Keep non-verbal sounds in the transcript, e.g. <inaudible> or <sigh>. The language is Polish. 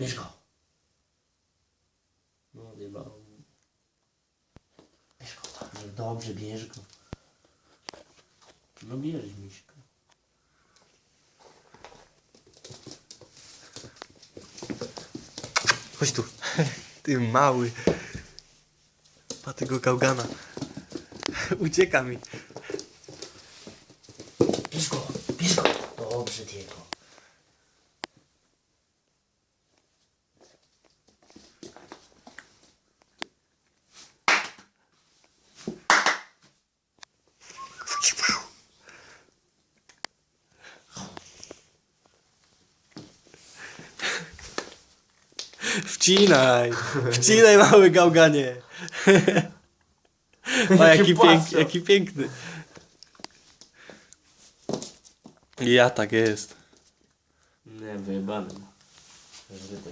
Bierz go. No chyba. Bierz go, dobrze, dobrze, bierz go. No bierz miśka. Chodź tu. <laughs> Ty mały. Pa tego gałgana. Ucieka mi. Bierz go, bierz go. Dobrze, Diego. Wcinaj. <laughs> Wcinaj mały gałganie. <laughs> O, jaki, pięk, jaki piękny. Ja tak jest. Nie, wyjebany. Zryte